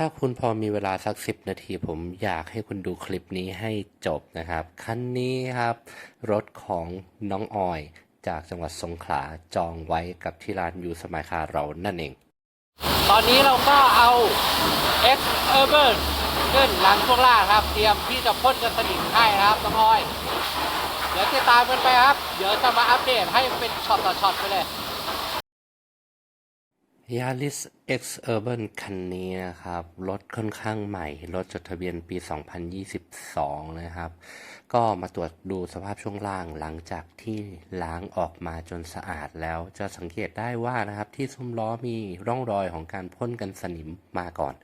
ถ้าคุณพอมีเวลาสักสิบนาทีผมอยากให้คุณดูคลิปนี้ให้จบนะครับ คันนี้ครับ รถของน้องออย จากจังหวัดสงขลาจองไว้กับที่ร้านยูสมายคาเรานั่นเอง ตอนนี้เราก็เอา X Urban ขึ้นหลังช่วงล่าครับ เตรียมที่จะพ่นกันสนิมให้นะครับน้องออย เดี๋ยวติดตามกันไปครับ เดี๋ยวจะมาอัปเดตให้เป็นช็อตต่อช็อตไปเลย Yaris X Urban คันนี้นะครับ รถค่อนข้างใหม่ รถจดทะเบียนปี 2022 นะครับ ก็มาตรวจดูสภาพช่วงล่างหลังจากที่ล้างออกมาจนสะอาดแล้ว จะสังเกตได้ว่านะครับ ที่ซุ้มล้อมีร่องรอยของการพ่นกันสนิมมาก่อน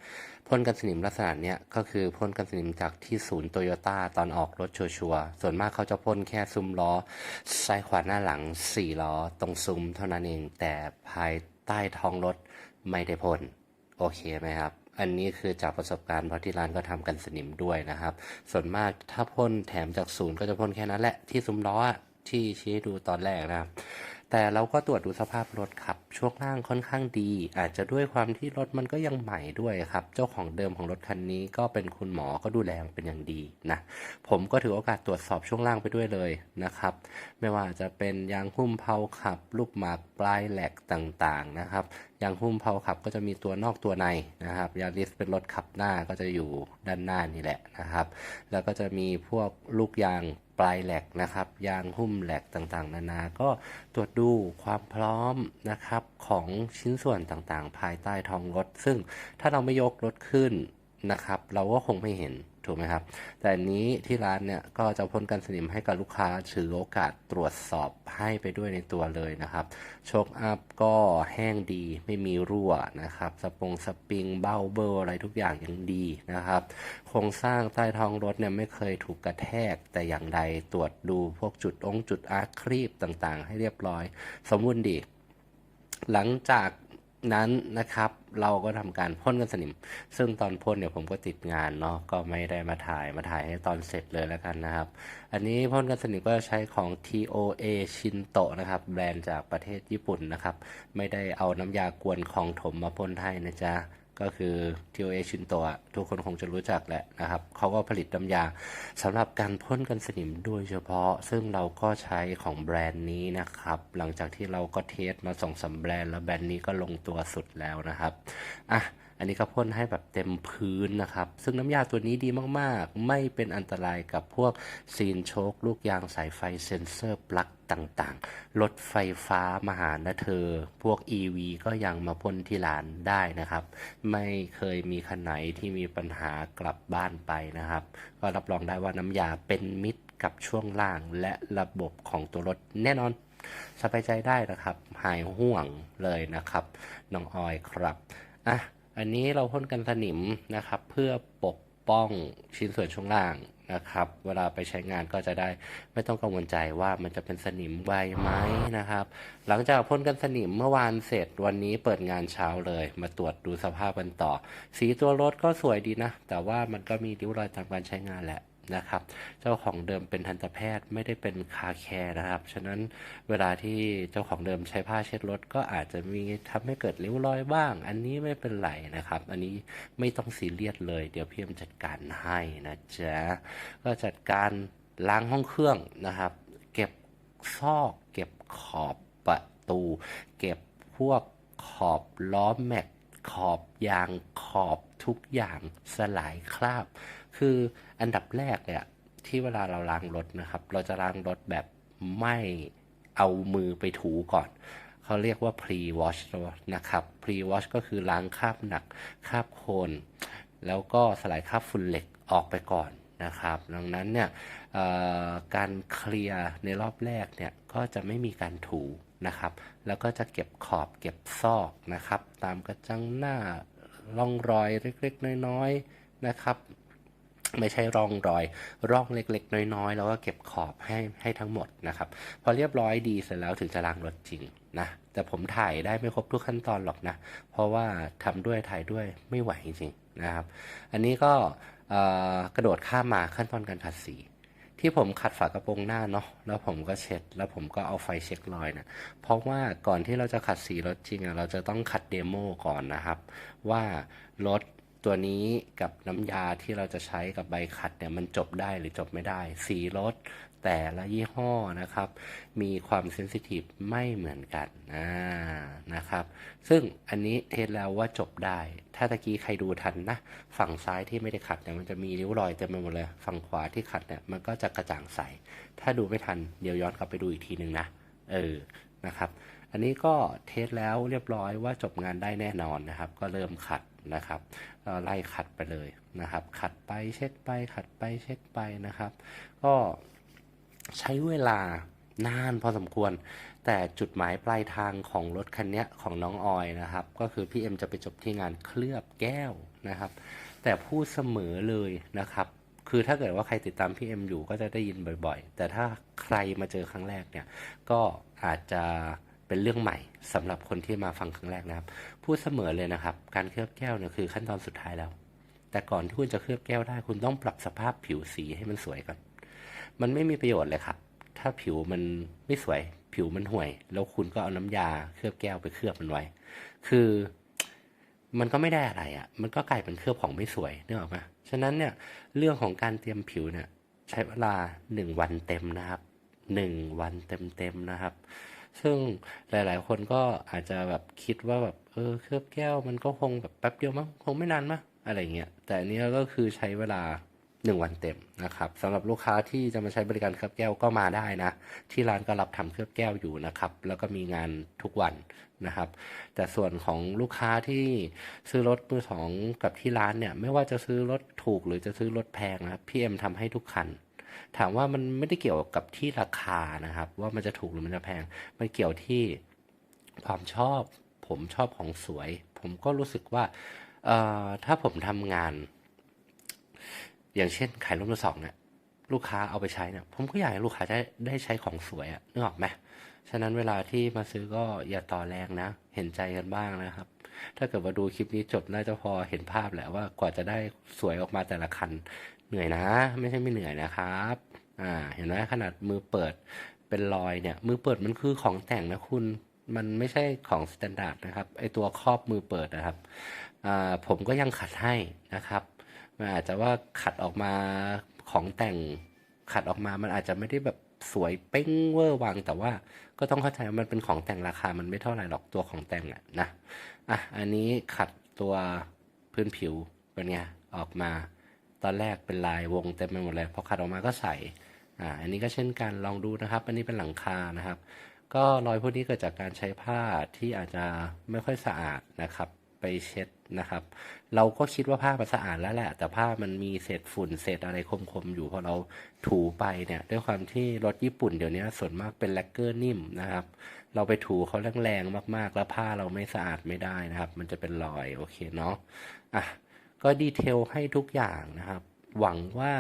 พ่นกันสนิมลักษณะเนี้ยก็คือพ่นกันสนิมจากที่ศูนย์โตโยต้าตอนออกรถชัวร์ๆส่วนมากเขาจะพ่นแค่ซุ้มล้อซ้ายขวาหน้าหลัง4ล้อตรงซุ้มเท่านั้นเองแต่ภาย ใต้ท้องรถไม่ได้พ่นโอเคไหมครับอันนี้คือจากประสบการณ์เพราะที่ร้านก็ทำกันสนิมด้วยนะครับ ส่วนมากถ้าพ่นแถมจากศูนย์ก็จะพ่นแค่นั้นแหละที่ซุ้มล้อที่ชี้ให้ดูตอนแรกนะครับ แต่เราก็ตรวจดูสภาพรถครับ ช่วงล่างค่อนข้างดี อาจจะด้วยความที่รถมันก็ยังใหม่ด้วยครับ เจ้าของเดิมของรถคันนี้ก็เป็นคุณหมอก็ดูแลเป็นอย่างดีนะ ผมก็ถือโอกาสตรวจสอบช่วงล่างไปด้วยเลยนะครับ ไม่ว่าจะเป็นยางหุ้มเพลาขับ ลูกหมากปลายแหลกต่างๆนะครับยางหุ้มเพลาขับก็จะมีตัวนอกตัวในนะครับยาริสเป็นรถขับหน้าก็จะอยู่ด้านหน้านี่แหละนะครับ แล้วก็จะมีพวกลูกยางปลายแหลกนะครับ ยางหุ้มแหลกต่างๆ นานา ก็ตรวจดูความพร้อมนะครับของชิ้นส่วนต่างๆ ภายใต้ท้องรถ ซึ่งถ้าเราไม่ยกรถขึ้นนะครับ เราก็คงไม่เห็นถูกไหมครับ แต่นนี้ที่ร้านเนี่ยก็จะพ่นกันสนิมให้กับลูกค้าถือโอกาสตรวจสอบให้ไปด้วยในตัวเลยนะครับ โชคอัพก็แห้งดีไม่มีรั่วนะครับ สปงสปริงเบ้าเบอร์อะไรทุกอย่างยังดีนะครับ โครงสร้างใต้ท้องรถเนี่ยไม่เคยถูกกระแทกแต่อย่างใดตรวจดูพวกจุดองค์จุดอาร์ครีบต่างๆ ให้เรียบร้อย สมบูรณ์ดี หลังจากนั้นนะครับ เราก็ทำการพ่นกันสนิม ซึ่งตอนพ่นเนี่ยผมก็ติดงานเนาะก็ไม่ได้มาถ่ายมาถ่ายให้ตอนเสร็จเลยแล้วกันนะครับ อันนี้พ่นกันสนิมก็ใช้ของ TOA ชินโตะนะครับ แบรนด์จากประเทศญี่ปุ่นนะครับ ไม่ได้เอาน้ำยากวนของถมมาพ่นให้นะจ๊ะ ก็คือ TOA ชินโตะทุกคนคงจะรู้จักแหละนะครับ เขาก็ผลิตน้ำยาสำหรับการพ่นกันสนิมโดยเฉพาะ ซึ่งเราก็ใช้ของแบรนด์นี้นะครับ หลังจากที่เราก็เทสมาสองสามแบรนด์แล้วแบรนด์นี้ก็ลงตัวสุดแล้วนะครับ อะ อันนี้ก็พ่นให้แบบเต็มพื้นนะครับ ซึ่งน้ำยาตัวนี้ดีมากๆ ไม่เป็นอันตรายกับพวกซีนโชคลูกยางสายไฟเซ็นเซอร์ปลั๊กต่างๆ รถไฟฟ้ามาหานะเธอ พวก EV ก็ยังมาพ่นที่ร้านได้นะครับ ไม่เคยมีคันไหนที่มีปัญหากลับบ้านไปนะครับ ก็รับรองได้ว่าน้ำยาเป็นมิตรกับช่วงล่างและระบบของตัวรถแน่นอน สบายใจได้นะครับ หายห่วงเลยนะครับ น้องออยครับ อะ อันนี้เราพ่นกันสนิมนะครับ เพื่อปกป้องชิ้นส่วนช่วงล่างนะครับ เวลาไปใช้งานก็จะได้ไม่ต้องกังวลใจว่ามันจะเป็นสนิมไวไหมนะครับ หลังจากพ่นกันสนิมเมื่อวานเสร็จวันนี้เปิดงานเช้าเลย มาตรวจดูสภาพกันต่อ สีตัวรถก็สวยดีนะ แต่ว่ามันก็มีริ้วรอยตามการใช้งานแหละ นะครับ เจ้าของเดิมเป็นทันตแพทย์ไม่ได้เป็นคาแคร์นะครับ ฉะนั้นเวลาที่เจ้าของเดิมใช้ผ้าเช็ดรถ ก็อาจจะมีทำให้เกิดริ้วรอยบ้าง อันนี้ไม่เป็นไรนะครับ อันนี้ไม่ต้องซีเรียสเลย เดี๋ยวพี่เอ็มจัดการให้นะจ๊ะก็จัดการล้างห้องเครื่องนะครับ เก็บซอกเก็บขอบประตู เก็บพวกขอบล้อแม็กขอบยางขอบทุกอย่างสลายคราบ คืออันดับแรกเนี่ยที่เวลาเราล้างรถนะครับ เราจะล้างรถแบบไม่เอามือไปถูก่อน เขาเรียกว่า pre wash นะครับ pre wash ก็คือล้างคราบหนักคราบโคลนแล้วก็สลายคราบฝุ่นเหล็กออกไปก่อนนะครับ ดังนั้นเนี่ยการเคลียร์ในรอบแรกเนี่ยก็จะไม่มีการถูนะครับ แล้วก็จะเก็บขอบเก็บซอกนะครับ ตามกระจังหน้าร่องรอยเล็กๆ น้อยๆนะครับ ไม่ใช่ร่องรอย ร่องเล็กๆ น้อยๆ แล้วก็เก็บขอบให้ให้ทั้งหมดนะครับ พอเรียบร้อยดีเสร็จแล้วถึงจะล้างรถจริงนะ แต่ผมถ่ายได้ไม่ครบทุกขั้นตอนหรอกนะ เพราะว่าทำด้วยถ่ายด้วยไม่ไหวจริงๆนะครับ อันนี้ก็กระโดดข้ามมาขั้นตอนการขัดสี ที่ผมขัดฝากระโปรงหน้าเนาะแล้วผมก็เช็ด แล้วผมก็เอาไฟเช็ครอยนะเพราะว่าก่อนที่เราจะขัดสีรถจริงอะเราจะต้องขัดเดโมก่อนนะครับ ว่ารถ ตัวนี้กับน้ำยาที่เราจะใช้กับใบขัดเนี่ยมันจบได้หรือจบไม่ได้ สีรถแต่ละยี่ห้อนะครับ มีความเซนซิทีฟไม่เหมือนกันอ่านะครับ ซึ่งอันนี้เทสแล้วว่าจบได้ ถ้าตะกี้ใครดูทันนะ ฝั่งซ้ายที่ไม่ได้ขัดเนี่ยมันจะมีริ้วรอยเต็มไปหมดเลย ฝั่งขวาที่ขัดเนี่ยมันก็จะกระจ่างใส ถ้าดูไม่ทันเดี๋ยวย้อนกลับไปดูอีกทีหนึ่งนะ เออ นะครับ อันนี้ก็เทสแล้วเรียบร้อยว่าจบงานได้แน่นอนนะครับ ก็เริ่มขัด นะครับไล่ขัดไปเลยนะครับ ขัดไปเช็ดไป ขัดไปเช็ดไปนะครับ ก็ใช้เวลานานพอสมควร แต่จุดหมายปลายทางของรถคันนี้ของน้องออยนะครับ ก็คือพี่เอ็มจะไปจบที่งานเคลือบแก้วนะครับ แต่พูดเสมอเลยนะครับ คือถ้าเกิดว่าใครติดตามพี่เอ็มอยู่ก็จะได้ยินบ่อยๆ แต่ถ้าใครมาเจอครั้งแรกเนี่ย ก็อาจจะ เป็นเรื่องใหม่สำหรับคนที่มาฟังครั้งแรกนะครับ พูดเสมอเลยนะครับ การเคลือบแก้วเนี่ยคือขั้นตอนสุดท้ายแล้ว แต่ก่อนที่คุณจะเคลือบแก้วได้ คุณต้องปรับสภาพผิวสีให้มันสวยก่อน มันไม่มีประโยชน์เลยครับ ถ้าผิวมันไม่สวย ผิวมันห่วย แล้วคุณก็เอาน้ำยาเคลือบแก้วไปเคลือบมันไว้ คือมันก็ไม่ได้อะไรอะ่ะ มันก็กลายเป็นเคลือบของไม่สวยนึกออกไหมฉะนั้นเนี่ยเรื่องของการเตรียมผิวเนี่ยใช้เวลาหนึ่งวันเต็มนะครับหนึ่งวันเต็มๆนะครับ ซึ่งหลาย ๆ คนก็อาจจะแบบคิดว่าแบบเออเคลือบแก้วมันก็คงแบบแป๊บเดียวมั้งคงไม่นานมั้งอะไรเงี้ยแต่อันนี้ก็คือใช้เวลาหนึ่งวันเต็มนะครับสำหรับลูกค้าที่จะมาใช้บริการเคลือบแก้วก็มาได้นะ ที่ร้านก็รับทำเคลือบแก้วอยู่นะครับ แล้วก็มีงานทุกวันนะครับ แต่ส่วนของลูกค้าที่ซื้อรถมือสองกับที่ร้านเนี่ย ไม่ว่าจะซื้อรถถูกหรือจะซื้อรถแพงนะพี่เอ็มทำให้ทุกคัน ถามว่ามันไม่ได้เกี่ยวกับที่ราคานะครับ ว่ามันจะถูกหรือมันจะแพง มันเกี่ยวที่ความชอบ ผมชอบของสวย ผมก็รู้สึกว่าถ้าผมทำงาน อย่างเช่นขายรถมือสองเนี่ยลูกค้าเอาไปใช้เนี่ยผมก็อยากให้ลูกค้าได้ได้ใช้ของสวยอะนึกออกไหมฉะนั้นเวลาที่มาซื้อก็อย่าต่อแรงนะ เห็นใจกันบ้างนะครับ ถ้าเกิดว่าดูคลิปนี้จบน่าจะพอเห็นภาพแหละว่ากว่าจะได้สวยออกมาแต่ละคัน เหนื่อยนะ ไม่ใช่ไม่เหนื่อยนะครับอ่าเห็นไหมขนาดมือเปิดเป็นรอยเนี่ย มือเปิดมันคือของแต่งนะคุณมันไม่ใช่ของสแตนดาร์ดนะครับไอตัวครอบมือเปิดนะครับอ่าผมก็ยังขัดให้นะครับมันอาจจะว่าขัดออกมาของแต่งขัดออกมามันอาจจะไม่ได้แบบสวยเป้งเวอร์วัง แต่ว่าก็ต้องเข้าใจว่ามันเป็นของแต่งราคามันไม่เท่าไหร่หรอกตัวของแต่งอะนะอะอันนี้ขัดตัวพื้นผิวเป็นไงออกมา ตอนแรกเป็นลายวงเต็มไปหมดเลยพอขัดออกมาก็ใสอ่าอันนี้ก็เช่นกันลองดูนะครับ อันนี้เป็นหลังคานะครับ ก็รอยพวกนี้เกิดจากการใช้ผ้าที่อาจจะไม่ค่อยสะอาดนะครับ ไปเช็ดนะครับ เราก็คิดว่าผ้ามันสะอาดแล้วแหละ แต่ผ้ามันมีเศษฝุ่นเศษอะไรคมๆอยู่พอเราถูไปเนี่ยด้วยความที่รถญี่ปุ่นเดี๋ยวนี้ส่วนมากเป็นแลกเกอร์นิ่มนะครับ เราไปถูเขาแรงๆมากๆ แล้วผ้าเราไม่สะอาดไม่ได้นะครับ มันจะเป็นรอยโอเคเนาะอะ ก็ดีเทลให้ทุกอย่างนะครับ หวังว่า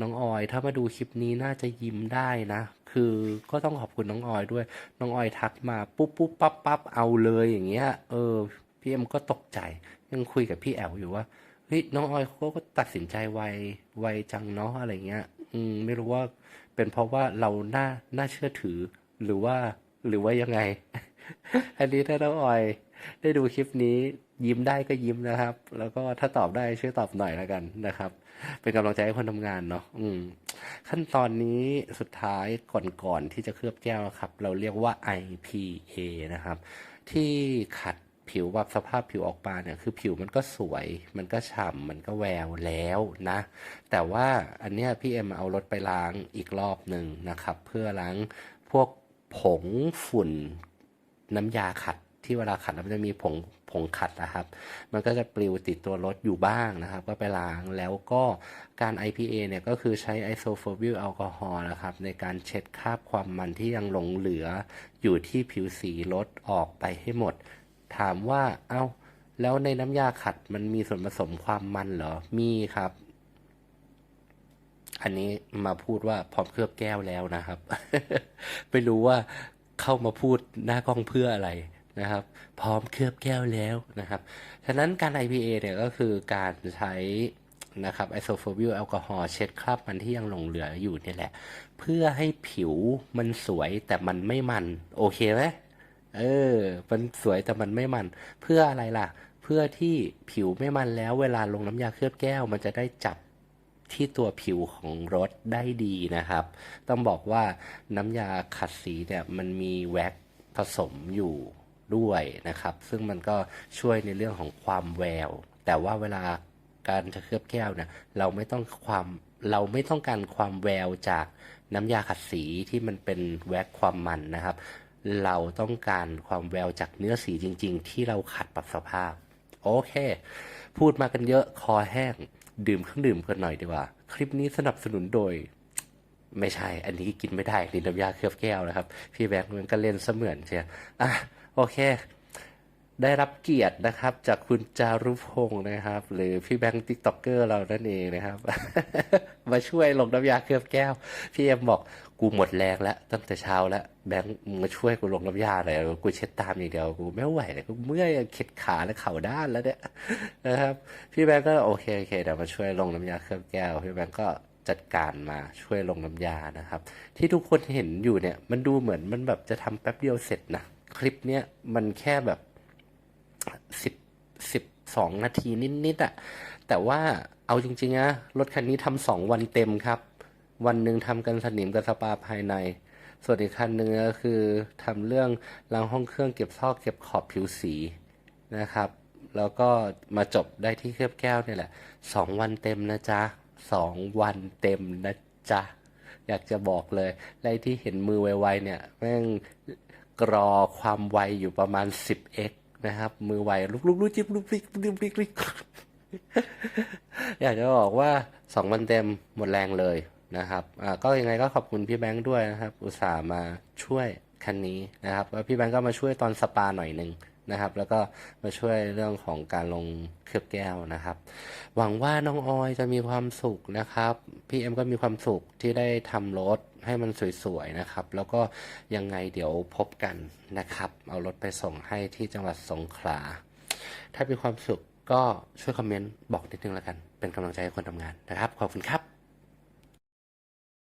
น้องออยถ้ามาดูคลิปนี้น่าจะยิ้มได้นะ คือก็ต้องขอบคุณน้องออยด้วย น้องออยทักมาปุ๊บปุ๊บปั๊บปั๊บเอาเลยอย่างเงี้ย เออพี่เอ็มก็ตกใจ ยังคุยกับพี่แอลอยู่ว่าเฮ้ยน้องออยเขาก็ตัดสินใจไวไวจังเนาะอะไรเงี้ย อืมไม่รู้ว่าเป็นเพราะว่าเราน่าน่าเชื่อถือหรือว่าหรือว่ายังไง อันนี้ถ้าน้องออย ได้ดูคลิปนี้ ยิ้มได้ก็ยิ้มนะครับ แล้วก็ถ้าตอบได้ช่วยตอบหน่อยแล้วกันนะครับ เป็นกำลังใจให้คนทำงานเนาะอืม ขั้นตอนนี้สุดท้ายก่อนๆที่จะเคลือบแก้วครับ เราเรียกว่า IPA นะครับ ที่ขัดผิวแบบสภาพผิวออกมาเนี่ยคือผิวมันก็สวย มันก็ฉ่ำมันก็แววแล้วนะ แต่ว่าอันเนี้ยพี่เอ็มเอารถไปล้างอีกรอบหนึ่งนะครับ เพื่อล้างพวกผงฝุ่นน้ำยาขัด ที่เวลาขัดแล้วมันจะมีผงผงขัดนะครับ มันก็จะปลิวติดตัวรถอยู่บ้างนะครับ ก็ไปล้างแล้วก็การ IPA เนี่ยก็คือใช้ไอโซโฟบิลแอลกอฮอล์นะครับ ในการเช็ดคราบความมันที่ยังหลงเหลืออยู่ที่ผิวสีรถออกไปให้หมด ถามว่าเอ้าแล้วในน้ำยาขัดมันมีส่วนผสมความมันเหรอ มีครับ อันนี้มาพูดว่าพร้อมเคลือบแก้วแล้วนะครับ ไม่รู้ว่าเข้ามาพูดหน้ากล้องเพื่ออะไร นะครับ พร้อมเคลือบแก้วแล้วนะครับ ฉะนั้นการ IPA เนี่ยก็คือการใช้นะครับไอโซโฟบิลแอลกอฮอล์เช็ดคราบมันที่ยังหลงเหลืออยู่นี่แหละ เพื่อให้ผิวมันสวยแต่มันไม่มัน โอเคไหมเออ มันสวยแต่มันไม่มัน เพื่ออะไรล่ะ เพื่อที่ผิวไม่มันแล้วเวลาลงน้ำยาเคลือบแก้ว มันจะได้จับที่ตัวผิวของรถได้ดีนะครับ ต้องบอกว่าน้ำยาขัดสีเนี่ยมันมีแว็กผสมอยู่ ด้วยนะครับ ซึ่งมันก็ช่วยในเรื่องของความแวว แต่ว่าเวลาการจะเคลือบแก้วเนี่ยเราไม่ต้องความเราไม่ต้องการความแววจากน้ำยาขัดสีที่มันเป็นแว็กความมันนะครับ เราต้องการความแววจากเนื้อสีจริง ๆ ที่เราขัดปรับสภาพ โอเค พูดมากันเยอะคอแห้ง ดื่มเครื่องดื่มกันหน่อยดีกว่า คลิปนี้สนับสนุนโดย ไม่ใช่ อันนี้กินไม่ได้ลินน้ำยาเคลือบแก้วนะครับ พี่แบงค์มันก็เล่นเสมือนเชียอะ โอเค ได้รับเกียรตินะครับ จากคุณจารุพงศ์นะครับ หรือพี่แบงค์ติ๊กต็อกเกอร์เรานั่นเองนะครับ มาช่วยลงน้ำยาเคลือบแก้ว พี่เอ็มบอกกูหมดแรงแล้วตั้งแต่เช้าแล้วแบงค์มึงมาช่วยกูลงน้ำยาหน่อยกูเช็ดตามอย่างเดียวกูไม่ไหวเลยกูเมื่อยเข็ดขาและเข่าด้านแล้วเนี่ยนะครับ พี่แบงค์ก็โอเคโอเคเดี๋ยวมาช่วยลงน้ำยาเคลือบแก้วพี่แบงค์ก็จัดการมาช่วยลงน้ำยานะครับ ที่ทุกคนเห็นอยู่เนี่ย มันดูเหมือนมันแบบจะทำแป๊บเดียวเสร็จนะ คลิปเนี้ยมันแค่แบบสิบสิบสองนาทีนิดๆอะแต่ว่าเอาจริงๆนะรถคันนี้ทำสองวันเต็มครับ วันหนึ่งทำกันสนิมกับสปาภายใน ส่วนอีกคันหนึ่งก็คือทำเรื่องล้างห้องเครื่องเก็บซอกเก็บขอบผิวสีนะครับ แล้วก็มาจบได้ที่เคลือบแก้วเนี่ยแหละสองวันเต็มนะจ๊ะสองวันเต็มนะจ๊ะอยากจะบอกเลยไล่ที่เห็นมือไวๆเนี่ย แม่ง กรอความไวอยู่ประมาณ 10x นะครับ มือไวลุกลุกลุกจิบลุกพลิกลุกพลิกลุกอยากจะบอกว่าสองวันเต็มหมดแรงเลยนะครับอ่าก็ยังไงก็ขอบคุณพี่แบงค์ด้วยนะครับ อุตส่าห์มาช่วยคันนี้นะครับแล้วพี่แบงค์ก็มาช่วยตอนสปาหน่อยหนึ่ง นะครับ แล้วก็มาช่วยเรื่องของการลงเคลือบแก้วนะครับ หวังว่าน้องออยจะมีความสุขนะครับ พี่เอ็มก็มีความสุขที่ได้ทำรถให้มันสวยๆนะครับ แล้วก็ยังไงเดี๋ยวพบกันนะครับ เอารถไปส่งให้ที่จังหวัดสงขลา ถ้ามีความสุขก็ช่วยคอมเมนต์บอกนิดนึงแล้วกัน เป็นกำลังใจให้คนทำงานนะครับ ขอบคุณครับ